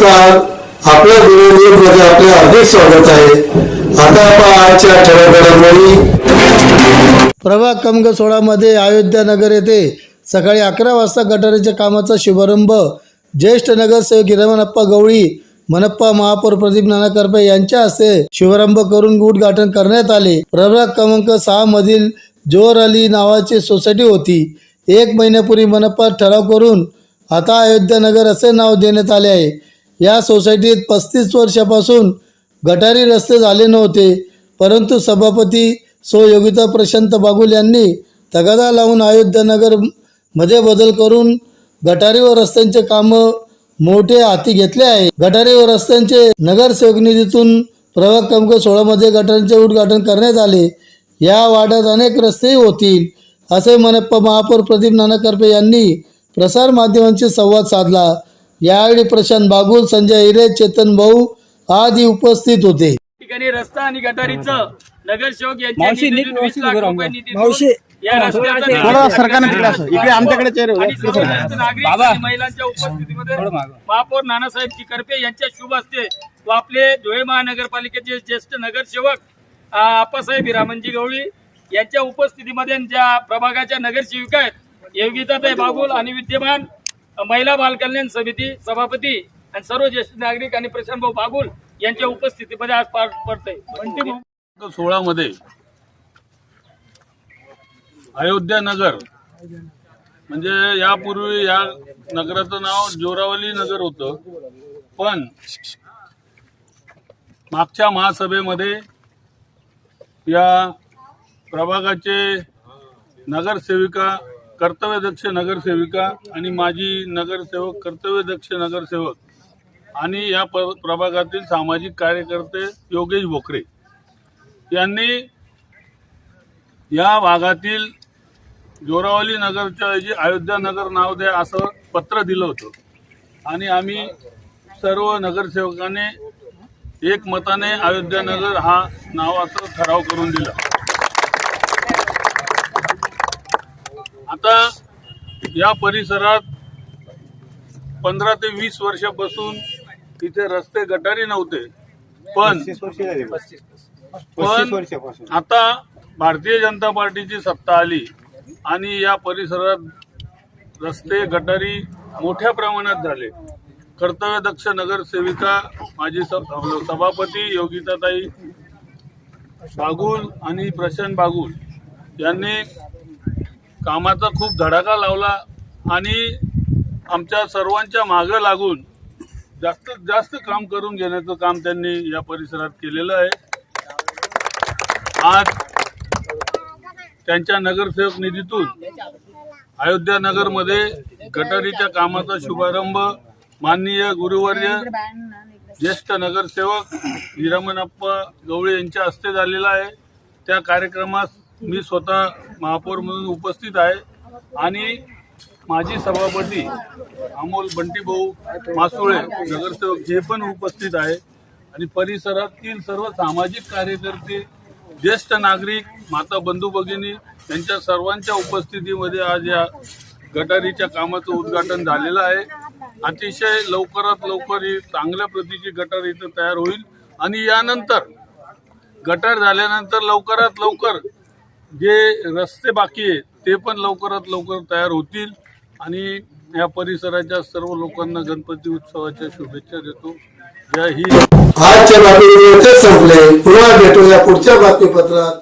नमस्कार. आपल्या गुरुदेवमध्ये आपले हार्दिक स्वागत आहे. आता आपण आजच्या ठळक प्रभाग क्रमांक सोळामध्ये अयोध्या नगर येथे सकाळी अकरा वाजता गटारीच्या कामाचा शुभारंभ. ज्येष्ठ नगरसेवक हिरमनप्पा गवळी मनप्पा महापौर प्रदीप नाना करपे यांच्या हस्ते शुभारंभ करून उद्घाटन करण्यात आले. प्रभाग क्रमांक सहा मधील जोर अली नावाची सोसायटी होती. एक महिन्यापूर्वी मनप्पा ठराव करून आता अयोध्या नगर असे नाव देण्यात आले आहे. या सोसायटीत पस्तीस वर्षापासून गटारी रस्ते झाले नव्हते परंतु सभापती सो योगिता प्रशांत बागुल यांनी तगादा लावून अयोध्यानगरमध्ये बदल करून गटारी व रस्त्यांचे कामं मोठे हाती घेतले आहे. गटारी व रस्त्यांचे नगरसेवक निधीतून प्रभाग क्रमांक सोळामध्ये गटारांचे उद्घाटन करण्यात आले. या वाड्यात अनेक रस्तेही होतील असे मनप्पा महापौर प्रदीप नाना करपे यांनी प्रसार माध्यमांशी संवाद साधला. यावेळी प्रशांत बागुल संजय हिरे चेतन भाऊ आदी उपस्थित होते ठिकाणी रस्ता आणि गटारीचं नगरसेवक यांच्या निधीतून वीस लाख. रुपये निधीतून. या रस्त्याचं सरकारनं आमच्याकडे नागरिक महिलांच्या उपस्थितीमध्ये. महापौर नानासाहेब करपे यांच्या शुभ हस्ते व आपले धुळे महानगरपालिकेचे ज्येष्ठ नगरसेवक आप्पासाहेब हिरामनजी गवळी यांच्या उपस्थितीमध्ये ज्या प्रभागाच्या नगरसेविका आहेत योगिताताई बागुल आणि विद्यमान महिला बालकल्याण समिती सभापती आणि सर्व ज्येष्ठ नागरिक आणि प्रशांतभाऊ बागुल यांच्या उपस्थितीमध्ये आज पार पडतंय. म्हणजे सोळा मध्ये अयोध्या नगर म्हणजे यापूर्वी या नगराचं नाव जोरावली नगर होतं. पण मागच्या महासभेमध्ये या प्रभागाचे नगरसेविका कर्तव्यदक्ष नगरसेविका आणि माजी नगरसेवक कर्तव्यदक्ष नगरसेवक आणि या प प्रभागातील सामाजिक कार्यकर्ते योगेश भोकरे यांनी या भागातील जोरावली नगरच्या ऐवजी अयोध्या नगर नाव द्या असं पत्र दिलं होतं. आणि आम्ही सर्व नगरसेवकाने एक मताने अयोध्या नगर हा नावाचं ठराव करून दिला. आता या परिसरात पंधरा ते वीस वर्षापासून इथे रस्ते गटारी नव्हते. पण पण आता भारतीय जनता पार्टीची सत्ता आली आणि या परिसरात रस्ते गटारी मोठ्या प्रमाणात झाले. कर्तव्यदक्ष नगरसेविका माजी स- सभापती योगिताताई बागुल आणि प्रशांत बागुल यांनी कामाचा खूप धडाका लावला आणि आमच्या सर्वांच्या मागं लागून जास्तीत जास्त काम करून घेण्याचं काम त्यांनी या परिसरात केलेलं आहे. आज त्यांच्या नगरसेवक निधीतून अयोध्या नगरमध्ये गटारीच्या कामाचा शुभारंभ माननीय गुरुवर्य ज्येष्ठ नगरसेवक हिरामनप्पा गवळे यांच्या हस्ते झालेला आहे. त्या कार्यक्रमास मी स्वतः महापौर म्हणून उपस्थित आहे. आणि माजी सभापती अमोल बंटीभाऊ मासुळे नगरसेवक हे पण उपस्थित आहे. आणि परिसरातील सर्व सामाजिक कार्यकर्ते ज्येष्ठ नागरिक माता बंधू भगिनी यांच्या सर्वांच्या उपस्थितीमध्ये आज या गटारीच्या कामाचं उद्घाटन झालेलं आहे. अतिशय लवकरात लवकर ही चांगल्या प्रतीची गटार इथं तयार होईल. आणि यानंतर गटार झाल्यानंतर लवकरात लवकर जे रस्ते बाकी आहेत ते पण लवकरात लवकर तयार होतील. आणि या परिसराच्या सर्व लोकांना गणपती उत्सवाच्या शुभेच्छा देतो. जय हिंद. आजच्या बातमीपत्र संपले. पुन्हा भेटूया पुढच्या बातमीपत्रात.